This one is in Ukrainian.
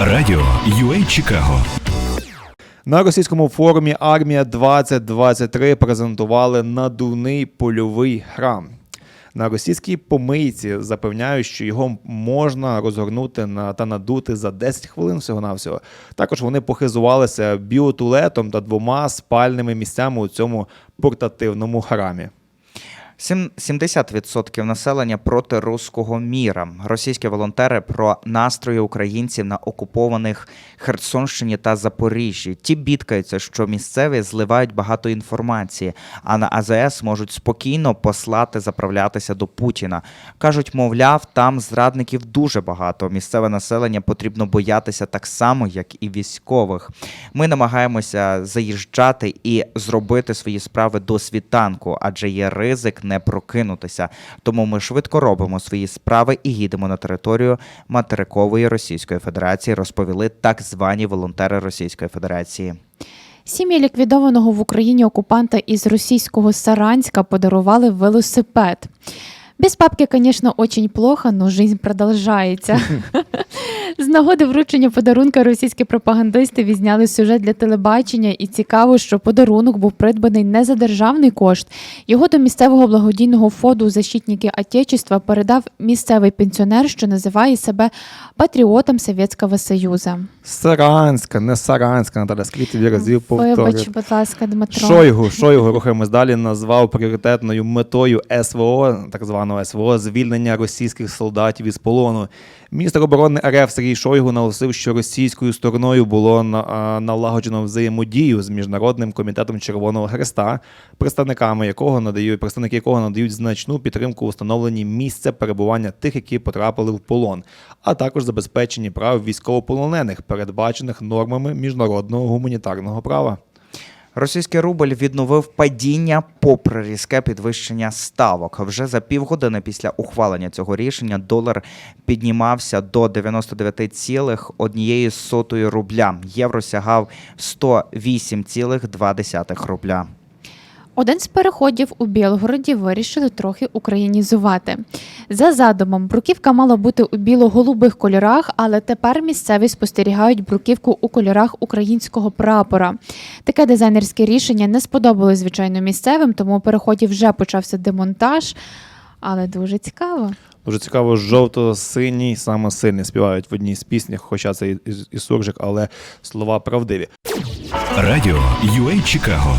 Радіо UA Чикаго На російському форумі Армія 2023 презентували надувний польовий храм. На російській помийці запевняють, що його можна розгорнути на та надути за 10 хвилин всього навсього. Також вони похизувалися біотулетом та двома спальними місцями у цьому портативному храмі. Сім- 70% населення проти руського міра. Російські волонтери про настрої українців на окупованих Херсонщині та Запоріжжі. Ті бідкаються, що місцеві зливають багато інформації, а на АЗС можуть спокійно послати заправлятися до Путіна. кажуть, мовляв, там зрадників дуже багато. Місцеве населення потрібно боятися так само, як і військових. Ми намагаємося заїжджати і зробити свої справи до світанку, адже є ризик не прокинутися. Тому ми швидко робимо свої справи і їдемо на територію материкової Російської Федерації, розповіли так звані волонтери Російської Федерації. Сім'ї ліквідованого в Україні окупанта із російського Саранська подарували велосипед. Без папки, конечно, очень плохо, но жизнь продолжается. З нагоди вручення подарунка російські пропагандисти відзняли сюжет для телебачення, і цікаво, що подарунок був придбаний не за державний кошт. Його до місцевого благодійного фонду «Защитники Отечества» передав місцевий пенсіонер, що називає себе патріотом Совєтського Союзу. Саранська, не Саранська, Наталя, скільки тобі разів Вибач, будь ласка, Дмитро. Шойгу, Шойгу, рухаємось далі, назвав пріоритетною метою СВО, так званого СВО, звільнення російських солдатів із полону. Міністр оборони РФ Сергій Шойгу наголосив, що російською стороною було налагоджено взаємодію з міжнародним комітетом Червоного Хреста, представниками якого надають представники якого надають значну підтримку у встановленні місця перебування тих, які потрапили в полон, а також забезпеченні прав військовополонених, передбачених нормами міжнародного гуманітарного права. Російський рубль відновив падіння попри різке підвищення ставок. Вже за півгодини після ухвалення цього рішення долар піднімався до 99,1 рубля. Євро сягав 108,2 рубля. Один з переходів у Білгороді вирішили трохи українізувати. За задумом, бруківка мала бути у біло-голубих кольорах, але тепер місцеві спостерігають бруківку у кольорах українського прапора. Таке дизайнерське рішення не сподобалось звичайно місцевим, тому у переході вже почався демонтаж. Але дуже цікаво. Дуже цікаво, жовто-синій, саме сильний співають в одній з піснях, хоча це і, і, і суржик, але слова правдиві. Радіо UA Чикаго